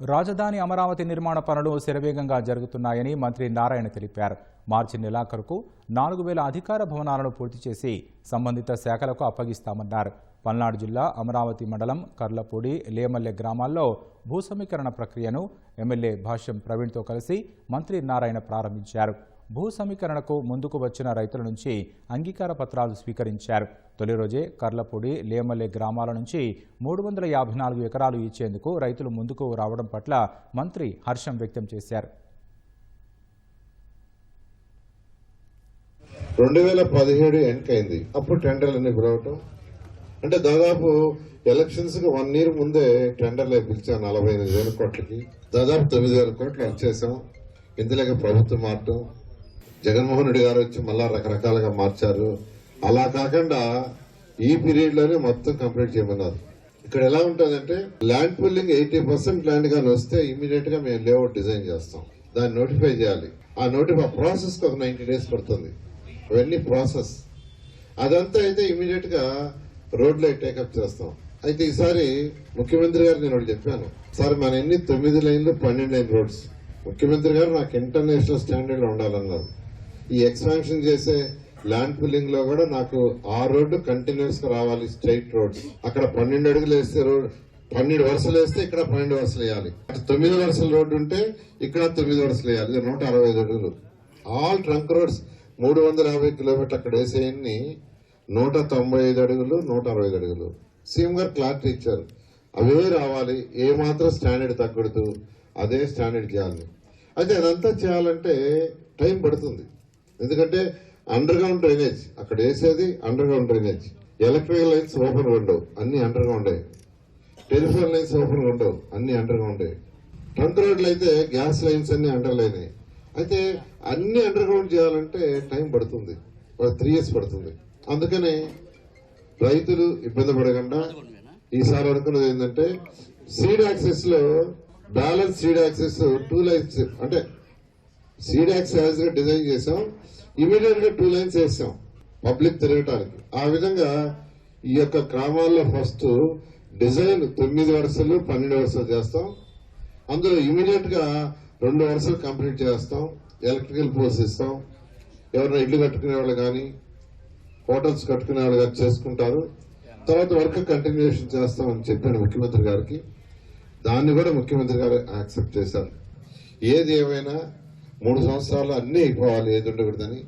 రాజధాని అమరావతి నిర్మాణ పనులు శరవేగంగా జరుగుతున్నాయని మంత్రి నారాయణ తెలిపారు. మార్చి నెలాఖరుకు నాలుగు వేల అధికార భవనాలను పూర్తి చేసి సంబంధిత శాఖలకు అప్పగిస్తామన్నారు. పల్నాడు జిల్లా అమరావతి మండలం కర్లపూడి లేమల్లె గ్రామాల్లో భూ సమీకరణ ప్రక్రియను ఎమ్మెల్యే భాష్యం ప్రవీణ్తో కలిసి మంత్రి నారాయణ ప్రారంభించారు. భూ సమీకరణకు ముందుకు వచ్చిన రైతుల నుంచి అంగీకార పత్రాలు స్వీకరించారు. తొలి రోజే కర్లపూడి లేమల్లె గ్రామాల నుంచి మూడు వందల యాభై నాలుగు ఎకరాలు ఇచ్చేందుకు రైతులు ముందుకు రావడం పట్ల మంత్రి హర్షం వ్యక్తం చేశారు. రెండు వేల పదిహేడు ఎన్నికైంది అప్పుడు టెండర్లన్నీ పిలవటం అంటే దాదాపు ఎలక్షన్స్కి వన్ ఇయర్ ముందే టెండర్లు పిలిచాం నలభై ఎనిమిది వేల కోట్లకి. దాదాపు తొమ్మిది వేల కోట్లు వచ్చేసాం ఇందులోకి ప్రభుత్వం మారటం. జగన్మోహన్ రెడ్డి గారు వచ్చి మళ్ళా రకరకాలుగా మార్చారు. అలా కాకుండా ఈ పీరియడ్లోనే మొత్తం కంప్లీట్ చేయమన్నారు. ఇక్కడ ఎలా ఉంటుందంటే land pooling eighty percent land కానీ వస్తే ఇమీడియట్గా మేము లేఅవుట్ డిజైన్ చేస్తాం. దాన్ని నోటిఫై చేయాలి. ఆ నోటిఫై ప్రాసెస్ ఒక నైన్టీ డేస్ పడుతుంది. అవన్నీ ప్రాసెస్ అదంతా అయితే ఇమీడియట్గా రోడ్లో టేకప్ చేస్తాం. అయితే ఈసారి ముఖ్యమంత్రి గారు నేను ఒకటి చెప్పాను. సార్ మన ఎన్ని తొమ్మిది లైన్లు పన్నెండు లైన్ రోడ్స్. ముఖ్యమంత్రి గారు నాకు ఇంటర్నేషనల్ స్టాండర్డ్లో ఉండాలన్నారు. ఈ ఎక్స్పాన్షన్ చేసే ల్యాండ్ ఫిల్లింగ్లో కూడా నాకు ఆ రోడ్డు కంటిన్యూస్గా రావాలి స్ట్రైట్ రోడ్ అక్కడ పన్నెండు అడుగులు వేస్తే రోడ్ పన్నెండు వరుసలు వేస్తే ఇక్కడ పన్నెండు వరుసలు వేయాలి. అటు తొమ్మిది వరుసల రోడ్డు ఉంటే ఇక్కడ తొమ్మిది వరుసలు వేయాలి. నూట అరవై ఐదు అడుగులు. ఆల్ ట్రంక్ రోడ్స్ మూడు వందల యాభై కిలోమీటర్ అక్కడ వేసేయన్ని నూట తొంభై ఐదు అడుగులు నూట అరవై ఐదు అడుగులు. సీఎం గారు క్లారిటీ ఇచ్చారు. అవే రావాలి. ఏ మాత్రం స్టాండర్డ్ తగ్గకూడదు అదే స్టాండర్డ్ చేయాలి. అయితే అదంతా చేయాలంటే టైం పడుతుంది. ఎందుకంటే అండర్ గ్రౌండ్ డ్రైనేజ్ అక్కడ వేసేది underground drainage electrical lines open ఉండవు అన్ని underground telephone lines open ఉండవు అన్ని అండర్ గ్రౌండ్ ట్రంక్ రోడ్లు అయితే గ్యాస్ లైన్స్ అన్ని అండర్ లైన్ అయితే అన్ని అండర్ గ్రౌండ్ చేయాలంటే టైం పడుతుంది ఒక త్రీ ఇయర్స్ పడుతుంది. అందుకనే రైతులు ఇబ్బంది పడకుండా ఈసారి అనుకున్నది ఏంటంటే seed యాక్సెస్లో balance seed access two lines అంటే సీడ్ యాజ్గా డిజైన్ చేసాం. ఇమీడియట్గా టూ లైన్స్ వేసాం. పబ్లిక్ తిరగటానికి. ఆ విధంగా ఈ యొక్క గ్రామాల్లో ఫస్ట్ డిజైన్ తొమ్మిది వరుసలు పన్నెండు వరుసలు చేస్తాం. అందులో ఇమీడియట్గా రెండు వరుసలు కంప్లీట్ చేస్తాం. ఎలక్ట్రికల్ పోల్స్ ఇస్తాం. ఎవరైనా ఇల్లు కట్టుకునే వాళ్ళు కానీ హోటల్స్ కట్టుకునే వాళ్ళు కానీ చేసుకుంటారు. తర్వాత వర్క్ కంటిన్యూషన్ చేస్తామని చెప్పాను ముఖ్యమంత్రి గారికి. దాన్ని కూడా ముఖ్యమంత్రి గారు యాక్సెప్ట్ చేశారు. ఏది ఏమైనా మూడు సంవత్సరాలు అన్నీ అయిపోవాలి ఏది ఉండకూడదని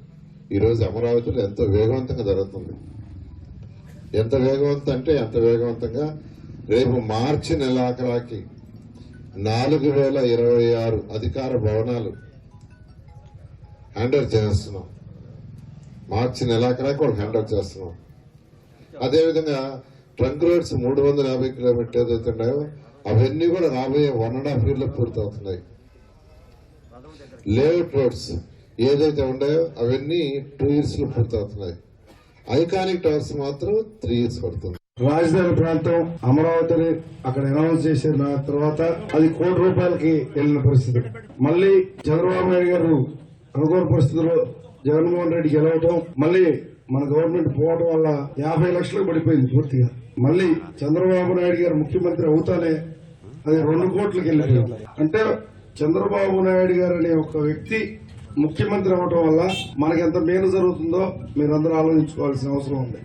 ఈరోజు అమరావతిలో ఎంతో వేగవంతంగా జరుగుతుంది. ఎంత వేగవంతం అంటే ఎంత వేగవంతంగా రేపు మార్చి నెలాఖరాకి నాలుగు వేల ఇరవై ఆరు అధికార భవనాలు హ్యాండల్ చేస్తున్నాం. మార్చి నెలాఖరాకి వాళ్ళు హ్యాండల్ చేస్తున్నాం. అదేవిధంగా ట్రంక్ రోడ్స్ మూడు వందల యాభై కిలోమీటర్ ఏదైతే ఉన్నాయో అవన్నీ కూడా రాబోయే వన్ అండ్ హాఫ్ ఇయర్లో పూర్తవుతున్నాయి. లేఅవుట్ రోడ్స్ ఏదైతే ఉన్నాయో అవన్నీ టూ ఇయర్స్లో పూర్తవుతున్నాయి. ఐకానిక్ టవర్స్ మాత్రం త్రీ ఇయర్స్ పడుతుంది. రాజధాని ప్రాంతం అమరావతిని అక్కడ అనౌన్స్ చేసిన తర్వాత అది కోటి రూపాయలకి వెళ్ళిన పరిస్థితి. మళ్ళీ చంద్రబాబు నాయుడు గారు అనుకోని పరిస్థితుల్లో జగన్మోహన్ రెడ్డి గెలవటం మళ్ళీ మన గవర్నమెంట్ పోవడం వల్ల యాభై లక్షలకు పడిపోయింది పూర్తిగా. మళ్ళీ చంద్రబాబు నాయుడు గారు ముఖ్యమంత్రి అవుతానే అది రెండు కోట్లకి వెళ్ళిపోయింది. అంటే చంద్రబాబు నాయుడు గారు అనే ఒక వ్యక్తి ముఖ్యమంత్రి అవటం వల్ల మనకెంత మేలు జరుగుతుందో మీరందరూ ఆలోచించుకోవాల్సిన అవసరం ఉంది.